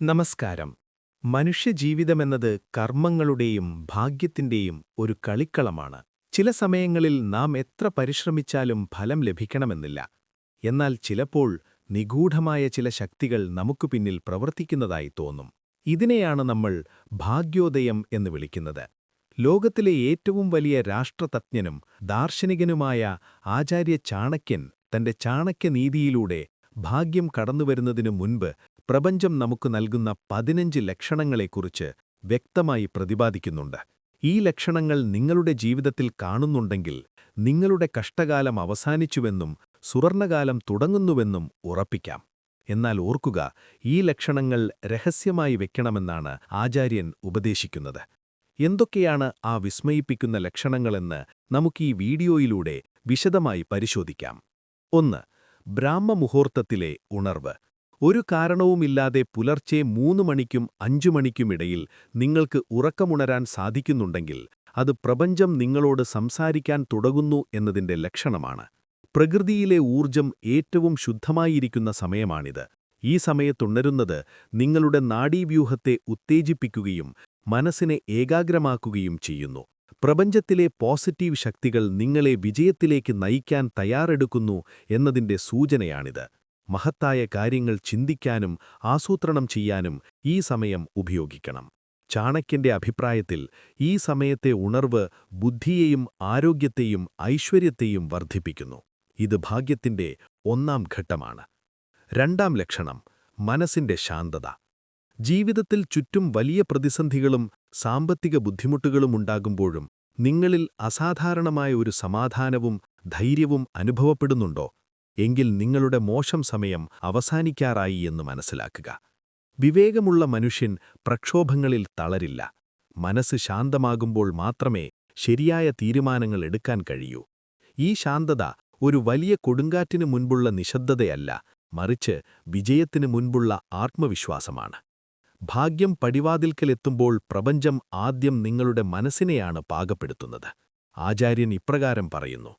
നമസ്കാരം. മനുഷ്യജീവിതമെന്നത് കർമ്മങ്ങളുടെയും ഭാഗ്യത്തിന്റെയും ഒരു കളിക്കളമാണ്. ചില സമയങ്ങളിൽ നാം എത്ര പരിശ്രമിച്ചാലും ഫലം ലഭിക്കണമെന്നില്ല. എന്നാൽ ചിലപ്പോൾ നിഗൂഢമായ ചില ശക്തികൾ നമുക്കു പിന്നിൽ പ്രവർത്തിക്കുന്നതായി തോന്നും. ഇതിനെയാണ് നമ്മൾ ഭാഗ്യോദയം എന്ന് വിളിക്കുന്നത്. ലോകത്തിലെ ഏറ്റവും വലിയ രാഷ്ട്രതജ്ഞനും ദാർശനികനുമായ ആചാര്യ ചാണക്യൻ തന്റെ ചാണക്യനീതിയിലൂടെ ഭാഗ്യം കടന്നുവരുന്നതിനു മുൻപ് പ്രപഞ്ചം നമുക്ക് നൽകുന്ന പതിനഞ്ച് ലക്ഷണങ്ങളെക്കുറിച്ച് വ്യക്തമായി പ്രതിപാദിക്കുന്നുണ്ട്. ഈ ലക്ഷണങ്ങൾ നിങ്ങളുടെ ജീവിതത്തിൽ കാണുന്നുണ്ടെങ്കിൽ നിങ്ങളുടെ കഷ്ടകാലം അവസാനിച്ചുവെന്നും സുവർണകാലം തുടങ്ങുന്നുവെന്നും ഉറപ്പിക്കാം. എന്നാൽ ഓർക്കുക ഈ ലക്ഷണങ്ങൾ രഹസ്യമായി വെക്കണമെന്നാണ് ആചാര്യൻ ഉപദേശിക്കുന്നത്. എന്തൊക്കെയാണ് ആ വിസ്മയിപ്പിക്കുന്ന ലക്ഷണങ്ങളെന്ന് നമുക്ക് ഈ വീഡിയോയിലൂടെ വിശദമായി പരിശോധിക്കാം. ഒന്ന് ബ്രാഹ്മമുഹൂർത്തത്തിലെ ഉണർവ്. ഒരു കാരണവുമില്ലാതെ പുലർച്ചെ മൂന്ന് മണിക്കും അഞ്ചു മണിക്കുമിടയിൽ നിങ്ങൾക്ക് ഉറക്കമുണരാൻ സാധിക്കുന്നുണ്ടെങ്കിൽ അത് പ്രപഞ്ചം നിങ്ങളോട് സംസാരിക്കാൻ തുടങ്ങുന്നു എന്നതിന്റെ ലക്ഷണമാണ്. പ്രകൃതിയിലെ ഊർജം ഏറ്റവും ശുദ്ധമായിരിക്കുന്ന സമയമാണിത്. ഈ സമയത്തുണരുന്നത് നിങ്ങളുടെ നാഡീവ്യൂഹത്തെ ഉത്തേജിപ്പിക്കുകയും മനസ്സിനെ ഏകാഗ്രമാക്കുകയും ചെയ്യുന്നു. പ്രപഞ്ചത്തിലെ പോസിറ്റീവ് ശക്തികൾ നിങ്ങളെ വിജയത്തിലേക്ക് നയിക്കാൻ തയ്യാറെടുക്കുന്നു എന്നതിന്റെ സൂചനയാണിത്. മഹത്തായ കാര്യങ്ങൾ ചിന്തിക്കാനും ആസൂത്രണം ചെയ്യാനും ഈ സമയം ഉപയോഗിക്കണം. ചാണക്യന്റെ അഭിപ്രായത്തിൽ ഈ സമയത്തെ ഉണർവ് ബുദ്ധിയെയും ആരോഗ്യത്തെയും ഐശ്വര്യത്തെയും വർദ്ധിപ്പിക്കുന്നു. ഇത് ഭാഗ്യത്തിന്റെ ഒന്നാം ഘട്ടമാണ്. രണ്ടാം ലക്ഷണം മനസ്സിന്റെ ശാന്തത. ജീവിതത്തിൽ ചുറ്റും വലിയ പ്രതിസന്ധികളും സാമ്പത്തിക ബുദ്ധിമുട്ടുകളും ഉണ്ടാകുമ്പോഴും നിങ്ങളിൽ അസാധാരണമായ ഒരു സമാധാനവും ധൈര്യവും അനുഭവപ്പെടുന്നുണ്ടോ? എങ്കിൽ നിങ്ങളുടെ മോശം സമയം അവസാനിക്കാറായി എന്ന് മനസ്സിലാക്കുക. വിവേകമുള്ള മനുഷ്യൻ പ്രക്ഷോഭങ്ങളിൽ തളരില്ല. മനസ്സ് ശാന്തമാകുമ്പോൾ മാത്രമേ ശരിയായ തീരുമാനങ്ങൾ എടുക്കാൻ കഴിയൂ. ഈ ശാന്തത ഒരു വലിയ കൊടുങ്കാറ്റിനു മുൻപുള്ള നിശബ്ദതയല്ല മറിച്ച് വിജയത്തിനു മുൻപുള്ള ആത്മവിശ്വാസമാണ്. ഭാഗ്യം പടിവാതിൽക്കലെത്തുമ്പോൾ പ്രപഞ്ചം ആദ്യം നിങ്ങളുടെ മനസ്സിനെയാണ് പാകപ്പെടുത്തുന്നത്. ആചാര്യൻ ഇപ്രകാരം പറയുന്നു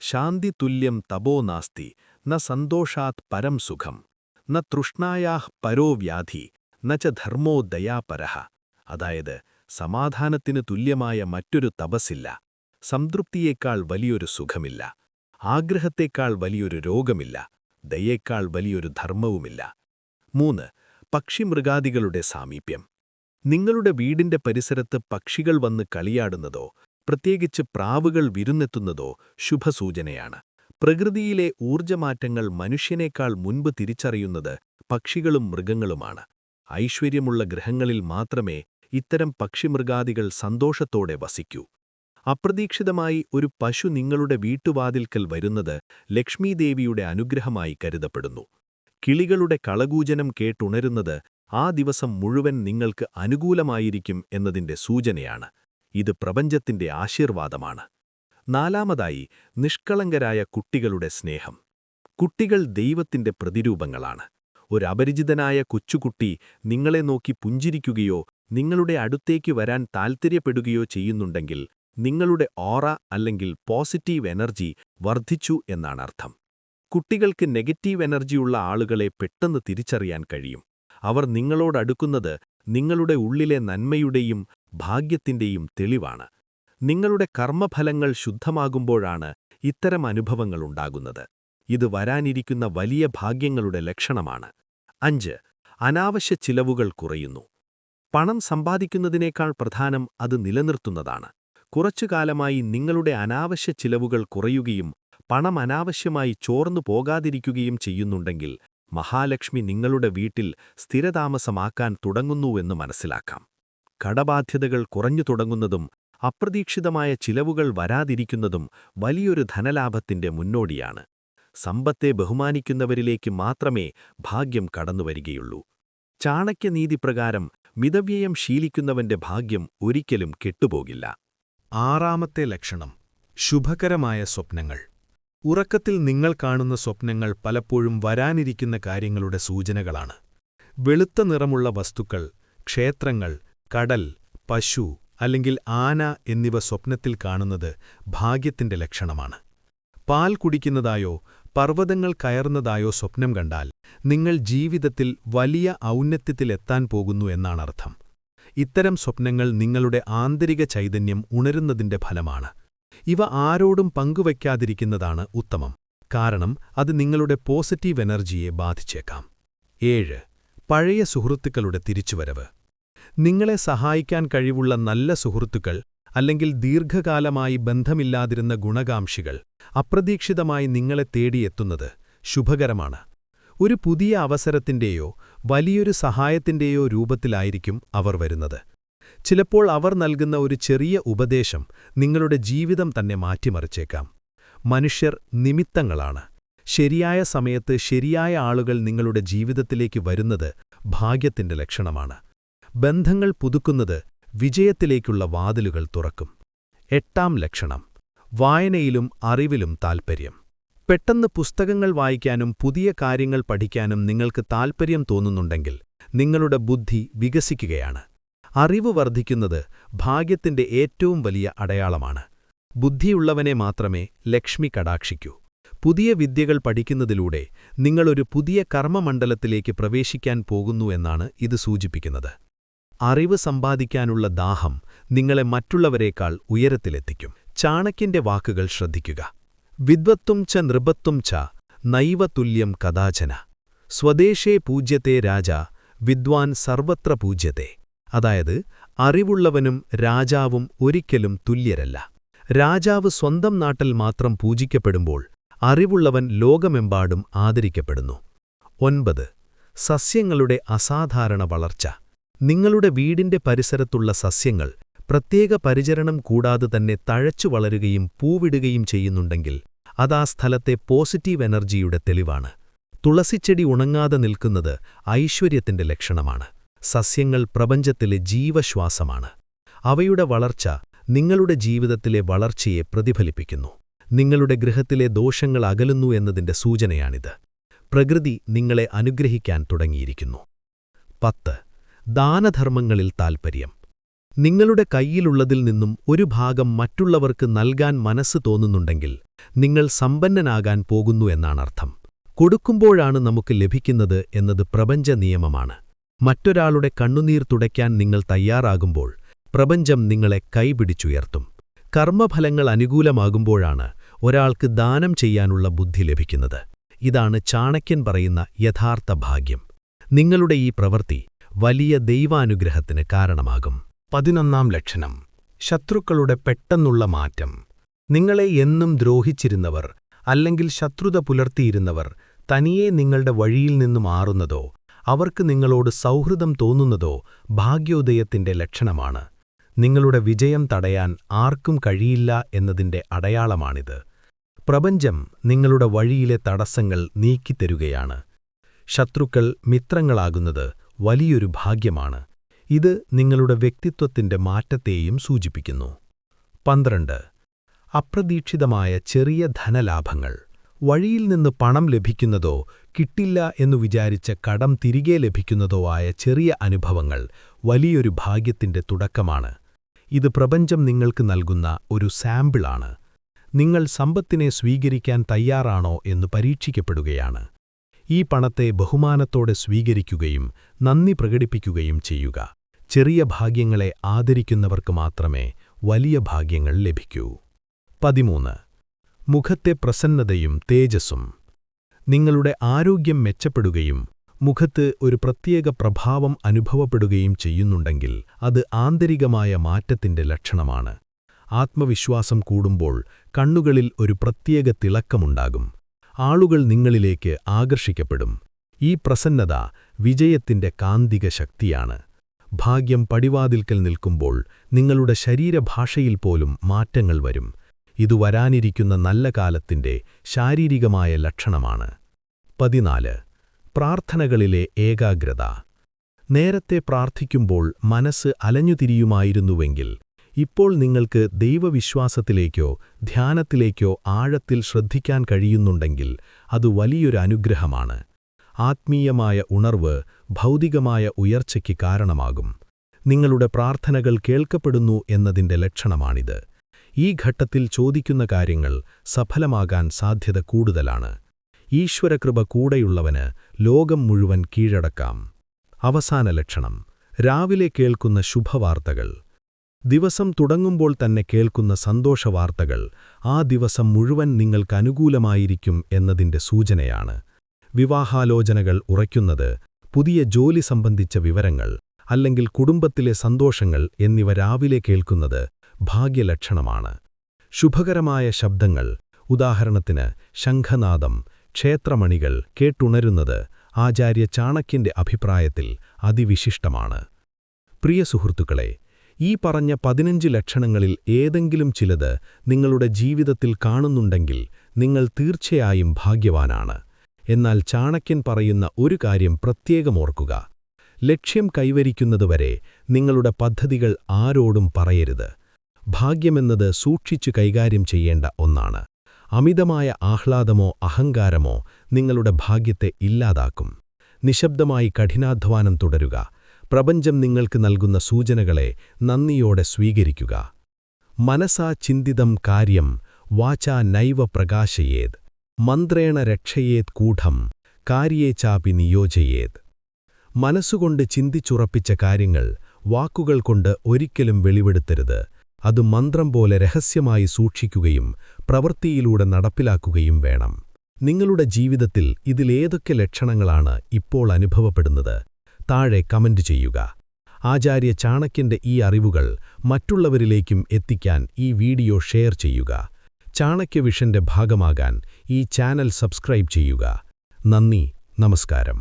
ശാന്തി തുല്യം തപോ നാസ്തി ന സന്തോഷാത് പരം സുഖം ന തൃഷ്ണായാഹ് പരോ വ്യാധി ന ച ധർമ്മോ ദയാപരഹ അതായത് സമാധാനത്തിന് തുല്യമായ മറ്റൊരു തപസ്സില്ല സംതൃപ്തിയേക്കാൾ വലിയൊരു സുഖമില്ല ആഗ്രഹത്തേക്കാൾ വലിയൊരു രോഗമില്ല ദയേക്കാൾ വലിയൊരു ധർമ്മവുമില്ല. മൂന്ന് പക്ഷിമൃഗാദികളുടെ സാമീപ്യം. നിങ്ങളുടെ വീടിന്റെ പരിസരത്ത് പക്ഷികൾ വന്ന് കളിയാടുന്നതോ പ്രത്യേകിച്ച് പ്രാവുകൾ വിരുന്നെത്തുന്നതോ ശുഭസൂചനയാണ്. പ്രകൃതിയിലെ ഊർജമാറ്റങ്ങൾ മനുഷ്യനേക്കാൾ മുൻപ് തിരിച്ചറിയുന്നത് പക്ഷികളും മൃഗങ്ങളുമാണ്. ഐശ്വര്യമുള്ള ഗ്രഹങ്ങളിൽ മാത്രമേ ഇത്തരം പക്ഷിമൃഗാദികൾ സന്തോഷത്തോടെ വസിക്കൂ. അപ്രതീക്ഷിതമായി ഒരു പശു നിങ്ങളുടെ വീട്ടുവാതിൽക്കൽ വരുന്നത് ലക്ഷ്മീദേവിയുടെ അനുഗ്രഹമായി കരുതപ്പെടുന്നു. കിളികളുടെ കളകൂജനം കേട്ടുണരുന്നത് ആ ദിവസം മുഴുവൻ നിങ്ങൾക്ക് അനുകൂലമായിരിക്കും എന്നതിന്റെ സൂചനയാണ്. ഇത് പ്രപഞ്ചത്തിന്റെ ആശീർവാദമാണ്. നാലാമതായി നിഷ്കളങ്കരായ കുട്ടികളുടെ സ്നേഹം. കുട്ടികൾ ദൈവത്തിന്റെ പ്രതിരൂപങ്ങളാണ്. ഒരപരിചിതനായ കൊച്ചുകുട്ടി നിങ്ങളെ നോക്കി പുഞ്ചിരിക്കുകയോ നിങ്ങളുടെ അടുത്തേക്ക് വരാൻ താൽപ്പര്യപ്പെടുകയോ ചെയ്യുന്നുണ്ടെങ്കിൽ നിങ്ങളുടെ ഓറ അല്ലെങ്കിൽ പോസിറ്റീവ് എനർജി വർദ്ധിച്ചു എന്നാണർത്ഥം കുട്ടികൾക്ക് നെഗറ്റീവ് എനർജിയുള്ള ആളുകളെ പെട്ടെന്ന് തിരിച്ചറിയാൻ കഴിയും. അവർ നിങ്ങളോടടുക്കുന്നത് നിങ്ങളുടെ ഉള്ളിലെ നന്മയുടെയും ഭാഗ്യത്തിന്റെയും തെളിവാണ്. നിങ്ങളുടെ കർമ്മഫലങ്ങൾ ശുദ്ധമാകുമ്പോഴാണ് ഇത്തരം അനുഭവങ്ങളുണ്ടാകുന്നത് ഇത് വരാനിരിക്കുന്ന വലിയ ഭാഗ്യങ്ങളുടെ ലക്ഷണമാണ്. അഞ്ച് അനാവശ്യ ചിലവുകൾ കുറയുന്നു. പണം സമ്പാദിക്കുന്നതിനേക്കാൾ പ്രധാനം അത് നിലനിർത്തുന്നതാണ്. കുറച്ചുകാലമായി നിങ്ങളുടെ അനാവശ്യ ചിലവുകൾ കുറയുകയും പണം അനാവശ്യമായി ചോർന്നു പോകാതിരിക്കുകയും ചെയ്യുന്നുണ്ടെങ്കിൽ മഹാലക്ഷ്മി നിങ്ങളുടെ വീട്ടിൽ സ്ഥിരതാമസമാക്കാൻ തുടങ്ങുന്നുവെന്ന് മനസ്സിലാക്കാം. കടബാധ്യതകൾ കുറഞ്ഞു തുടങ്ങുന്നതും അപ്രതീക്ഷിതമായ ചിലവുകൾ വരാതിരിക്കുന്നതും വലിയൊരു ധനലാഭത്തിന്റെ മുന്നോടിയാണ്. സമ്പത്തെ ബഹുമാനിക്കുന്നവരിലേക്ക് മാത്രമേ ഭാഗ്യം കടന്നുവരികയുള്ളൂ. ചാണക്യനീതിപ്രകാരം മിതവ്യയം ശീലിക്കുന്നവന്റെ ഭാഗ്യം ഒരിക്കലും കെട്ടുപോകില്ല. ആറാമത്തെ ലക്ഷണം ശുഭകരമായ സ്വപ്നങ്ങൾ. ഉറക്കത്തിൽ നിങ്ങൾ കാണുന്ന സ്വപ്നങ്ങൾ പലപ്പോഴും വരാനിരിക്കുന്ന കാര്യങ്ങളുടെ സൂചനകളാണ്. വെളുത്ത നിറമുള്ള വസ്തുക്കൾ ക്ഷേത്രങ്ങൾ കടൽ പശു അല്ലെങ്കിൽ ആന എന്നിവ സ്വപ്നത്തിൽ കാണുന്നത് ഭാഗ്യത്തിന്റെ ലക്ഷണമാണ്. പാൽ കുടിക്കുന്നതായോ പർവതങ്ങൾ കയറുന്നതായോ സ്വപ്നം കണ്ടാൽ നിങ്ങൾ ജീവിതത്തിൽ വലിയ ഔന്നത്യത്തിലെത്താൻ പോകുന്നു എന്നാണർത്ഥം. ഇത്തരം സ്വപ്നങ്ങൾ നിങ്ങളുടെ ആന്തരിക ചൈതന്യം ഉണരുന്നതിന്റെ ഫലമാണ്. ഇവ ആരോടും പങ്കുവയ്ക്കാതിരിക്കുന്നതാണ് ഉത്തമം. കാരണം അത് നിങ്ങളുടെ പോസിറ്റീവ് എനർജിയെ ബാധിച്ചേക്കാം. ഏഴ് പഴയ സുഹൃത്തുക്കളുടെ തിരിച്ചുവരവ്. നിങ്ങളെ സഹായിക്കാൻ കഴിവുള്ള നല്ല സുഹൃത്തുക്കൾ അല്ലെങ്കിൽ ദീർഘകാലമായി ബന്ധമില്ലാതിരുന്ന ഗുണകാംക്ഷികൾ അപ്രതീക്ഷിതമായി നിങ്ങളെ തേടിയെത്തുന്നത് ശുഭകരമാണ്. ഒരു പുതിയ അവസരത്തിന്റെയോ വലിയൊരു സഹായത്തിന്റെയോ രൂപത്തിലായിരിക്കും അവർ വരുന്നത്. ചിലപ്പോൾ അവർ നൽകുന്ന ഒരു ചെറിയ ഉപദേശം നിങ്ങളുടെ ജീവിതം തന്നെ മാറ്റിമറിച്ചേക്കാം. മനുഷ്യർ നിമിത്തങ്ങളാണ്. ശരിയായ സമയത്ത് ശരിയായ ആളുകൾ നിങ്ങളുടെ ജീവിതത്തിലേക്ക് വരുന്നത് ഭാഗ്യത്തിന്റെ ലക്ഷണമാണ്. ബന്ധങ്ങൾ പുതുക്കുന്നത് വിജയത്തിലേക്കുള്ള വാതിലുകൾ തുറക്കും. എട്ടാം ലക്ഷണം വായനയിലും അറിവിലും താൽപ്പര്യം പെട്ടെന്ന് പുസ്തകങ്ങൾ വായിക്കാനും പുതിയ കാര്യങ്ങൾ പഠിക്കാനും നിങ്ങൾക്ക് താൽപ്പര്യം തോന്നുന്നുണ്ടെങ്കിൽ നിങ്ങളുടെ ബുദ്ധി വികസിക്കുകയാണ്. അറിവ് വർദ്ധിക്കുന്നത് ഭാഗ്യത്തിന്റെ ഏറ്റവും വലിയ അടയാളമാണ്. ബുദ്ധിയുള്ളവനെ മാത്രമേ ലക്ഷ്മി കടാക്ഷിക്കൂ. പുതിയ വിദ്യകൾ പഠിക്കുന്നതിലൂടെ നിങ്ങളൊരു പുതിയ കർമ്മമണ്ഡലത്തിലേക്ക് പ്രവേശിക്കാൻ പോകുന്നു എന്നാണ് ഇത് സൂചിപ്പിക്കുന്നത്. അറിവ് സമ്പാദിക്കാനുള്ള ദാഹം നിങ്ങളെ മറ്റുള്ളവരേക്കാൾ ഉയരത്തിലെത്തിക്കും. ചാണക്യന്റെ വാക്കുകൾ ശ്രദ്ധിക്കുക. വിദ്വത്തും ച നൃപത്തും ച നൈവതുല്യം കഥാചന. സ്വദേശേ പൂജ്യത്തെ രാജ വിദ്വാൻ സർവത്ര പൂജ്യത്തെ. അതായത് അറിവുള്ളവനും രാജാവും ഒരിക്കലും തുല്യരല്ല. രാജാവ് സ്വന്തം നാട്ടിൽ മാത്രം പൂജിക്കപ്പെടുമ്പോൾ അറിവുള്ളവൻ ലോകമെമ്പാടും ആദരിക്കപ്പെടുന്നു. ഒൻപത് സസ്യങ്ങളുടെ അസാധാരണ വളർച്ച. നിങ്ങളുടെ വീടിന്റെ പരിസരത്തുള്ള സസ്യങ്ങൾ പ്രത്യേക പരിചരണം കൂടാതെ തന്നെ തഴച്ചു വളരുകയും പൂവിടുകയും ചെയ്യുന്നുണ്ടെങ്കിൽ അതാ സ്ഥലത്തെ പോസിറ്റീവ് എനർജിയുടെ തെളിവാണ്. തുളസിച്ചെടി ഉണങ്ങാതെ നിൽക്കുന്നത് ഐശ്വര്യത്തിന്റെ ലക്ഷണമാണ്. സസ്യങ്ങൾ പ്രപഞ്ചത്തിലെ ജീവശ്വാസമാണ്. അവയുടെ വളർച്ച നിങ്ങളുടെ ജീവിതത്തിലെ വളർച്ചയെ പ്രതിഫലിപ്പിക്കുന്നു. നിങ്ങളുടെ ഗൃഹത്തിലെ ദോഷങ്ങൾ അകലുന്നു എന്നതിന്റെ സൂചനയാണിത്. പ്രകൃതി നിങ്ങളെ അനുഗ്രഹിക്കാൻ തുടങ്ങിയിരിക്കുന്നു. പത്ത് ദാനധർമ്മങ്ങളിൽ താൽപ്പര്യം നിങ്ങളുടെ കയ്യിലുള്ളതിൽ നിന്നും ഒരു ഭാഗം മറ്റുള്ളവർക്ക് നൽകാൻ മനസ്സ് തോന്നുന്നുണ്ടെങ്കിൽ നിങ്ങൾ സമ്പന്നനാകാൻ പോകുന്നു എന്നാണർത്ഥം കൊടുക്കുമ്പോഴാണ് നമുക്ക് ലഭിക്കുന്നത് എന്നത് പ്രപഞ്ച നിയമമാണ്. മറ്റൊരാളുടെ കണ്ണുനീർ തുടയ്ക്കാൻ നിങ്ങൾ തയ്യാറാകുമ്പോൾ പ്രപഞ്ചം നിങ്ങളെ കൈപിടിച്ചുയർത്തും. കർമ്മഫലങ്ങൾ അനുകൂലമാകുമ്പോഴാണ് ഒരാൾക്ക് ദാനം ചെയ്യാനുള്ള ബുദ്ധി ലഭിക്കുന്നത്. ഇതാണ് ചാണക്യൻ പറയുന്ന യഥാർത്ഥ ഭാഗ്യം. നിങ്ങളുടെ ഈ പ്രവൃത്തി വലിയ ദൈവാനുഗ്രഹത്തിന് കാരണമാകും. പതിനൊന്നാം ലക്ഷണം. ശത്രുക്കളുടെ പെട്ടെന്നുള്ള മാറ്റം. നിങ്ങളെ എന്നും ദ്രോഹിച്ചിരുന്നവർ അല്ലെങ്കിൽ ശത്രുത പുലർത്തിയിരുന്നവർ തനിയെ നിങ്ങളുടെ വഴിയിൽ നിന്നു മാറുന്നതോ അവർക്ക് നിങ്ങളോട് സൗഹൃദം തോന്നുന്നതോ ഭാഗ്യോദയത്തിന്റെ ലക്ഷണമാണ്. നിങ്ങളുടെ വിജയം തടയാൻ ആർക്കും കഴിയില്ല എന്നതിന്റെ അടയാളമാണിത്. പ്രപഞ്ചം നിങ്ങളുടെ വഴിയിലെ തടസ്സങ്ങൾ നീക്കിത്തരുകയാണ്. ശത്രുക്കൾ മിത്രങ്ങളാകുന്നത് വലിയൊരു ഭാഗ്യമാണ്. ഇത് നിങ്ങളുടെ വ്യക്തിത്വത്തിന്റെ മാറ്റത്തെയും സൂചിപ്പിക്കുന്നു. പന്ത്രണ്ട്. അപ്രതീക്ഷിതമായ ചെറിയ ധനലാഭങ്ങൾ. വഴിയിൽ നിന്ന് പണം ലഭിക്കുന്നതോ കിട്ടില്ല എന്നു വിചാരിച്ച കടം തിരികെ ലഭിക്കുന്നതോ ആയ ചെറിയ അനുഭവങ്ങൾ വലിയൊരു ഭാഗ്യത്തിന്റെ തുടക്കമാണ്. ഇത് പ്രപഞ്ചം നിങ്ങൾക്ക് നൽകുന്ന ഒരു സാമ്പിളാണ്. നിങ്ങൾ സമ്പത്തിനെ സ്വീകരിക്കാൻ തയ്യാറാണോ എന്ന് പരീക്ഷിക്കപ്പെടുകയാണ്. ഈ പണത്തെ ബഹുമാനത്തോടെ സ്വീകരിക്കുകയും നന്ദി പ്രകടിപ്പിക്കുകയും ചെയ്യുക. ചെറിയ ഭാഗ്യങ്ങളെ ആദരിക്കുന്നവർക്ക് മാത്രമേ വലിയ ഭാഗ്യങ്ങൾ ലഭിക്കൂ. പതിമൂന്ന്. മുഖത്തെ പ്രസന്നതയും തേജസ്സും. നിങ്ങളുടെ ആരോഗ്യം മെച്ചപ്പെടുകയും മുഖത്ത് ഒരു പ്രത്യേക പ്രഭാവം അനുഭവപ്പെടുകയും ചെയ്യുന്നുണ്ടെങ്കിൽ അത് ആന്തരികമായ മാറ്റത്തിന്റെ ലക്ഷണമാണ്. ആത്മവിശ്വാസം കൂടുമ്പോൾ കണ്ണുകളിൽ ഒരു പ്രത്യേക തിളക്കമുണ്ടാകും. ആളുകൾ നിങ്ങളിലേക്ക് ആകർഷിക്കപ്പെടും. ഈ പ്രസന്നത വിജയത്തിന്റെ കാന്തിക ശക്തിയാണ്. ഭാഗ്യം പടിവാതിൽക്കൽ നിൽക്കുമ്പോൾ നിങ്ങളുടെ ശരീരഭാഷയിൽ പോലും മാറ്റങ്ങൾ വരും. ഇത് വരാനിരിക്കുന്ന നല്ല കാലത്തിന്റെ ശാരീരികമായ ലക്ഷണമാണ്. പതിനാല്. പ്രാർത്ഥനകളിലെ ഏകാഗ്രത. നേരത്തെ പ്രാർത്ഥിക്കുമ്പോൾ മനസ്സ് അലഞ്ഞുതിരിയുമായിരുന്നുവെങ്കിൽ ഇപ്പോൾ നിങ്ങൾക്ക് ദൈവവിശ്വാസത്തിലേക്കോ ധ്യാനത്തിലേക്കോ ആഴത്തിൽ ശ്രദ്ധിക്കാൻ കഴിയുന്നുണ്ടെങ്കിൽ അത് വലിയൊരു അനുഗ്രഹമാണ്. ആത്മീയമായ ഉണർവ് ഭൗതികമായ ഉയർച്ചയ്ക്ക് കാരണമാകും. നിങ്ങളുടെ പ്രാർത്ഥനകൾ കേൾക്കപ്പെടുന്നു എന്നതിന്റെ ലക്ഷണമാണിത്. ഈ ഘട്ടത്തിൽ ചോദിക്കുന്ന കാര്യങ്ങൾ സഫലമാകാൻ സാധ്യത കൂടുതലാണ്. ഈശ്വരകൃപ കൂടെയുള്ളവന് ലോകം മുഴുവൻ കീഴടക്കാം. അവസാന ലക്ഷണം. രാവിലെ കേൾക്കുന്ന ശുഭവാർത്തകൾ. ദിവസം തുടങ്ങുമ്പോൾ തന്നെ കേൾക്കുന്ന സന്തോഷവാർത്തകൾ ആ ദിവസം മുഴുവൻ നിങ്ങൾക്ക് അനുകൂലമായിരിക്കും എന്നതിന്റെ സൂചനയാണ്. വിവാഹാലോചനകൾ ഉറയ്ക്കുന്നത് പുതിയ ജോലി സംബന്ധിച്ച വിവരങ്ങൾ അല്ലെങ്കിൽ കുടുംബത്തിലെ സന്തോഷങ്ങൾ എന്നിവ രാവിലെ കേൾക്കുന്നത് ഭാഗ്യലക്ഷണമാണ്. ശുഭകരമായ ശബ്ദങ്ങൾ ഉദാഹരണത്തിന് ശംഖനാദം ക്ഷേത്രമണികൾ കേട്ടുണരുന്നത് ആചാര്യ ചാണക്യന്റെ അഭിപ്രായത്തിൽ അതിവിശിഷ്ടമാണ്. പ്രിയ സുഹൃത്തുക്കളെ ഈ പറഞ്ഞ പതിനഞ്ച് ലക്ഷണങ്ങളിൽ ഏതെങ്കിലും ചിലത് നിങ്ങളുടെ ജീവിതത്തിൽ കാണുന്നുണ്ടെങ്കിൽ നിങ്ങൾ തീർച്ചയായും ഭാഗ്യവാനാണ്. എന്നാൽ ചാണക്യൻ പറയുന്ന ഒരു കാര്യം പ്രത്യേകം ഓർക്കുക. ലക്ഷ്യം കൈവരിക്കുന്നതുവരെ നിങ്ങളുടെ പദ്ധതികൾ ആരോടും പറയരുത്. ഭാഗ്യമെന്നത് സൂക്ഷിച്ചു കൈകാര്യം ചെയ്യേണ്ട ഒന്നാണ്. അമിതമായ ആഹ്ലാദമോ അഹങ്കാരമോ നിങ്ങളുടെ ഭാഗ്യത്തെ ഇല്ലാതാക്കും. നിശബ്ദമായി കഠിനാധ്വാനം തുടരുക. പ്രപഞ്ചം നിങ്ങൾക്ക് നൽകുന്ന സൂചനകളെ നന്ദിയോടെ സ്വീകരിക്കുക. മനസാ ചിന്തിതം കാര്യം വാചാ നൈവ പ്രകാശയേത്. മന്ത്രേണ രക്ഷയേത് കൂഢം കാര്യേ ചാപി നിയോജയേത്. മനസ്സുകൊണ്ട് ചിന്തിച്ചുറപ്പിച്ച കാര്യങ്ങൾ വാക്കുകൾ കൊണ്ട് ഒരിക്കലും വെളിവെടുത്തരുത് അത് മന്ത്രം പോലെ രഹസ്യമായി സൂക്ഷിക്കുകയും പ്രവൃത്തിയിലൂടെ നടപ്പിലാക്കുകയും വേണം. നിങ്ങളുടെ ജീവിതത്തിൽ ഇതിലേതൊക്കെ ലക്ഷണങ്ങളാണ് ഇപ്പോൾ അനുഭവപ്പെടുന്നത്? താഴെ കമന്റ് ചെയ്യുക. ആചാര്യ ചാണക്യന്റെ ഈ അറിവുകൾ മറ്റുള്ളവരിലേക്കും എത്തിക്കാൻ ഈ വീഡിയോ ഷെയർ ചെയ്യുക. ചാണക്യവിഷന്റെ ഭാഗമാകാൻ ഈ ചാനൽ സബ്സ്ക്രൈബ് ചെയ്യുക. നന്ദി നമസ്കാരം.